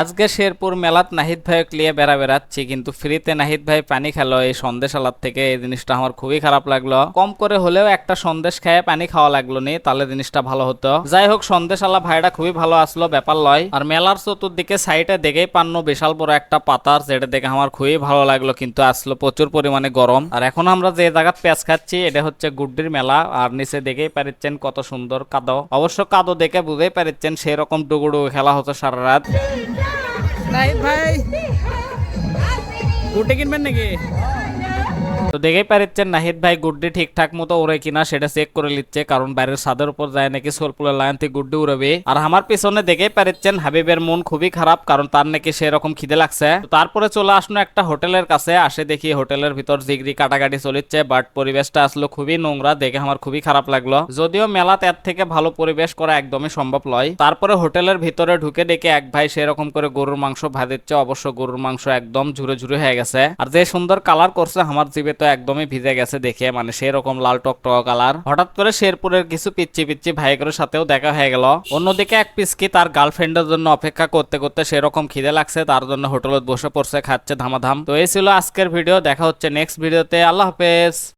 আজকে শেরপুর মেলাত নাহিদ ভাই ক্লিয়ে বেড়া বেড়াচ্ছি, কিন্তু ফ্রিতে নাহিদ ভাই পানি খেলো। এই সন্দেশ আলাদ থেকে এই জিনিসটা আমার খুবই খারাপ লাগল। কম করে হলেও একটা সন্দেশ খেয়ে পানি খাওয়া লাগল নি, তাহলে জিনিসটা ভালো হতো। যাই হোক সন্দেশ আলা ভাইটা খুবই ভালো আসলো, ব্যাপার লয়। আর মেলার চতুর্দিকে সাইডে দেখেই পান্ন, বিশাল বড় একটা পাতার যেটা দেখে আমার খুবই ভালো লাগল, কিন্তু আসলো প্রচুর পরিমাণে গরম। আর এখন আমরা যে জায়গায় পেঁয়াজ খাচ্ছি, এটা হচ্ছে গুড্ডির মেলা, আর নিচে দেখেই পারিচ্ছেন কত সুন্দর কাদো। অবশ্য কাদো দেখে বুঝেই পারিচ্ছেন সেরকম টুকুডু খেলা হতো সারা রাত। নাহিদ ভাই। গুটে কিনবেন নাকি? তো দেখেই পারিচ্ছেন নাহিদ ভাই গুড্ডি ঠিকঠাক মতো উড়ে কিনা সেটা চেক করে নিচ্ছে কারণ বাইরের ছাদের উপর যায় নাকি সোলপুলের লাইন থেকে গুড্ডি উড়বে। আর আমার পিছনে দেখেই পারিচ্ছেন হাবিবের মন খুবই খারাপ, কারণ তার নাকি সেরকম খিদে লাগছে। তারপরে চলে আসলো একটা হোটেলের কাছে, আসে দেখি হোটেলের ভিতর জিগরি কাটাকাটি চলিচ্ছে বাট পরিবেশটা আসলো খুবই নোংরা, দেখে আমার খুবই খারাপ লাগল। যদিও মেলা এর থেকে ভালো পরিবেশ করা একদমই সম্ভব নয়। তারপরে হোটেলের ভিতরে ঢুকে দেখে এক ভাই সেরকম করে গরুর মাংস ভাজিচ্ছে, অবশ্য গরুর মাংস একদম ঝুরে ঝুরে হয়ে গেছে। আর যে সুন্দর কালার করছে আমার জিভে তো একদমই ভিজে গেছে দেখে মানে সেরকম লাল টকটক কালার। হঠাৎ করে শেরপুরের কিছু পিচ্ছি পিচ্ছি ভাইগুলোর সাথেও দেখা হয়ে গেল। অন্যদিকে এক পিসকি তার গার্লফ্রেন্ডের জন্য অপেক্ষা করতে করতে সেরকম খিদে লাগছে, তার জন্য হোটেলে বসে পড়ছে, খাচ্ছে ধামাধাম। তো এই ছিল আজকের ভিডিও, দেখা হচ্ছে নেক্সট ভিডিওতে। আল্লাহ হাফেজ।